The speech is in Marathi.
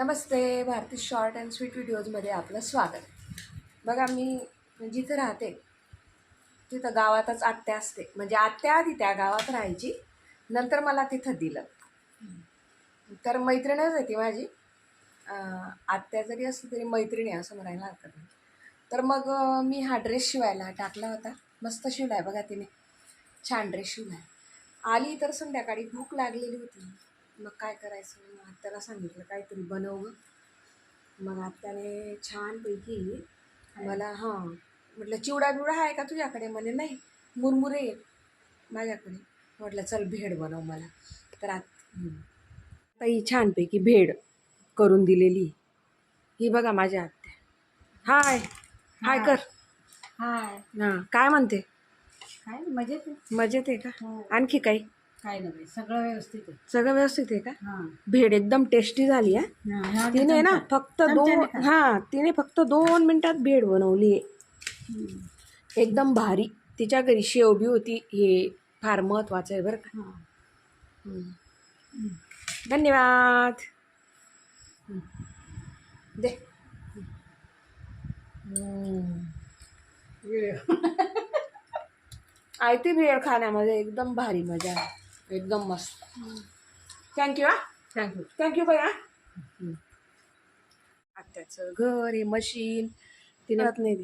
Namaste Bharati short and sweet व्हिडिओजमध्ये आपलं स्वागत. बघा मी जिथं राहते तिथं गावातच आत्या असते. म्हणजे आत्या आधी त्या गावात राहायची नंतर मला तिथं दिलं. तर मैत्रिणच आहे ती माझी. आत्या जरी असली तरी मैत्रिणी आहे असं म्हणायला हरकत नाही. तर मग मी हा ड्रेस शिवायला टाकला होता. मस्त शिवला आहे बघा तिने. छान ड्रेस शिवला आहे आली तर संध्याकाळी भूक लागलेली होती. मग काय करायचं? मग आत्याला सांगितलं काहीतरी बनव. मग आत्याने छानपैकी मला हां म्हटलं चिवडा बिवडा आहे का तुझ्याकडे? म्हणे नाही मुरमुरे माझ्याकडे. म्हटलं चल भेड बनव मला. तर आत हं. ही छानपैकी भेड करून दिलेली. ही बघा माझ्या आत्या. हाय हाय कर. हाय. हां काय म्हणते? काय मजेत आहे? मजेत आहे का? हो. आणखी काही? काय सगळं व्यवस्थित आहे. सगळं व्यवस्थित आहे का? हां. भेड एकदम टेस्टी झाली आहे हां, ह्या तिने ना. फक्त दोन. हां तिने फक्त दोन मिनिटात भेड बनवली आहे. एकदम भारी. तिच्या घरी शेव बी होती हे फार महत्त्वाचं आहे बरं का. हां. धन्यवाद. दे. आयती भेळ खाण्यामध्ये एकदम भारी मजा आहे. एकदम मस्त. थँक्यू हा. थँक्यू थँक्यू बाई हा. आत्याचं घर हे मशीन. तिने नाही